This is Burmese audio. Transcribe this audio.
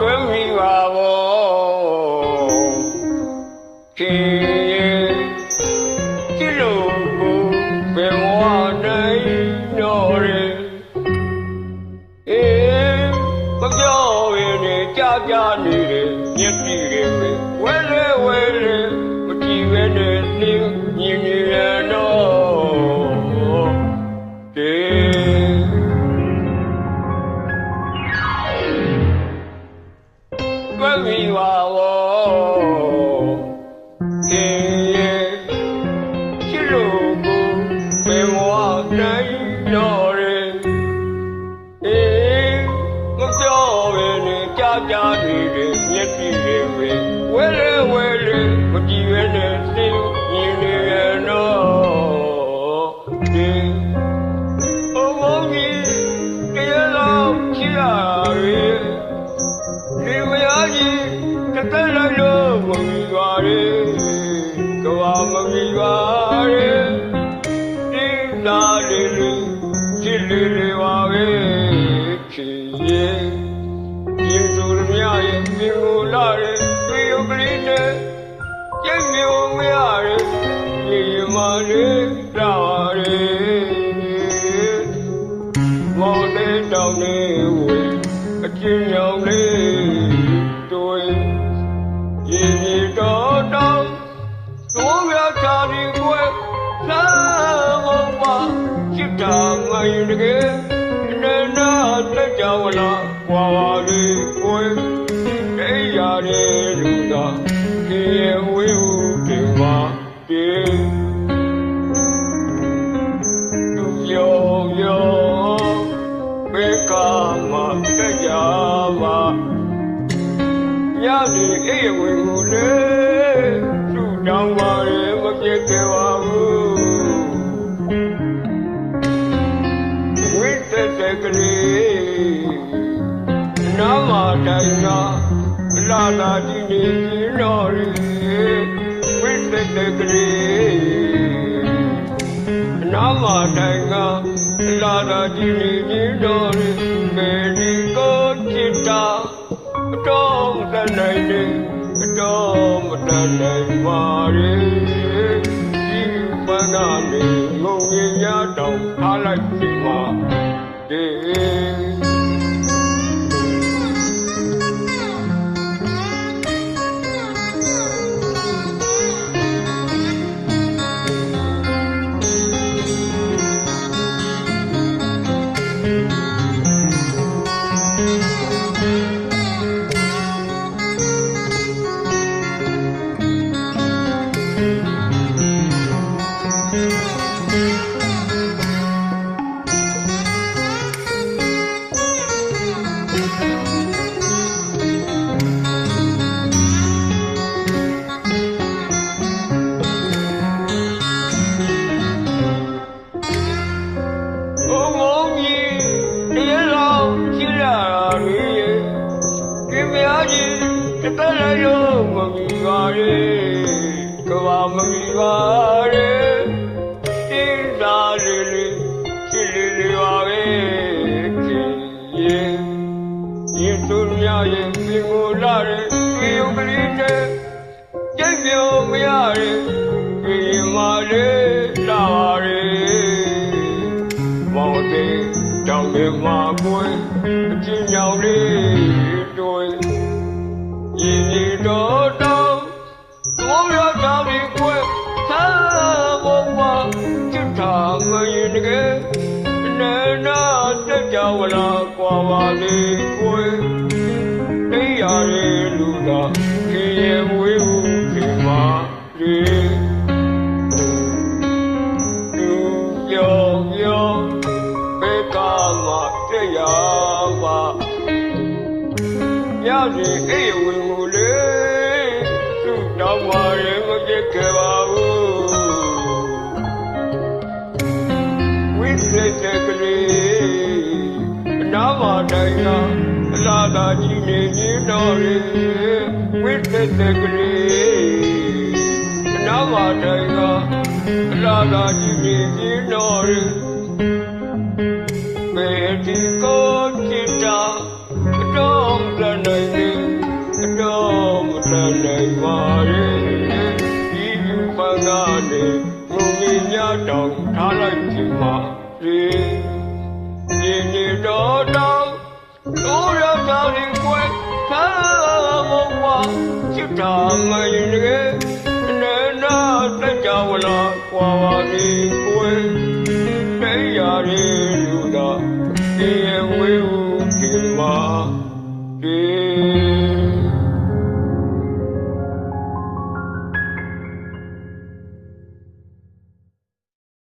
တွဲမိပါဘောခင်ရဲ့ကြည့်လို့ကိုဘယ်မောတိုင်းတော့ရဲအေးမပြောရင်ကြာကြာနေတယ်မြင့်ပြီ ကြာကြာနေတဲ့မျက်စိတွေပဲဝဲလဲဝဲလဲမကြည့်ရဲနဲ့စိတ်မြင်နေရတော့ဒီအမောကြီးတရားတော်ချစ်ရရဲဒီမယားကြီးတစ်သက်လိုက်လို့မမီပါရဲကဘာမမီပါ ရဲဒီယုတ်ကလေးနဲ့ကျင့်မျိုးမရရဲဒီမလေးတာရဲမော်လေးတောင်နေဝေအချင်းရောင်လေးတွေ့ရည်ရည်တော်တော်သိုးရချာဒီကွယ်သာမပါချစ်တာငိုင်တကယ်နေနာတက်ကြဝလားကွာပါလေကွ ညနေအိမ်ဝင်ကိုလေသူ့တောင်းပါရဲမပြည့်ခဲ့ပါဘူးဝိတ္တတကလေးနာမတိုင်းကလာလာဒီနေတော်ရီဝိတ္တတကလေးနာမတိုင်ကလာတာဒီနေကြီးတော်ရမေဒီကိုချစ်တာအ တော်မတန်နိုင်နေအတော်မတန်နိုင်ပါရေဒီပန်းနာနေငုံရင်ရတောင် ကြီးတစ်သက်လည်းလို့မမီပါလေ။ကဘာမမီပါလေ။ဒီသားလေးလေးချစ်လေးလေးပါပဲ။ချစ်ရဲ့ယေရှုမြတ်ရဲ့ပြင်ကိုလာတဲ့ဒီယုတ်ကလေးနဲ့ကြိတ်မျိုးမရတဲ့ဒီမာလေးလာပါရဲ့မောင်တဲ့တောင်တွေမှာပွင့် ဝလားကွာပါလေကွယ်တရားရဲ့လူသာ စီအိမ်ဝင်ကိုလေသူ့တောင်းပါရင်မပြစ်ခဲ့ပါဘူးဝိသေတကလေးနာမတိုင်းကအလားသာကြီးနေနေတော်ရေဝိသေတကလေးနာမတိုင်းကလာလာကြီးကြီးကြီးတော်ရမေဒီကို လေးလူကြီးများတောင်ထားလိုက်ပြီမှာဒီဒီဒီတော့တော့လူရတာရင်ကိုသာမဝါချစ်တာမင်းရဲ့နေနာတက်ကြဝလာကွာပါလေကိုတရားရည်လူတော်ဒီဝေဟုခင်မာဒီ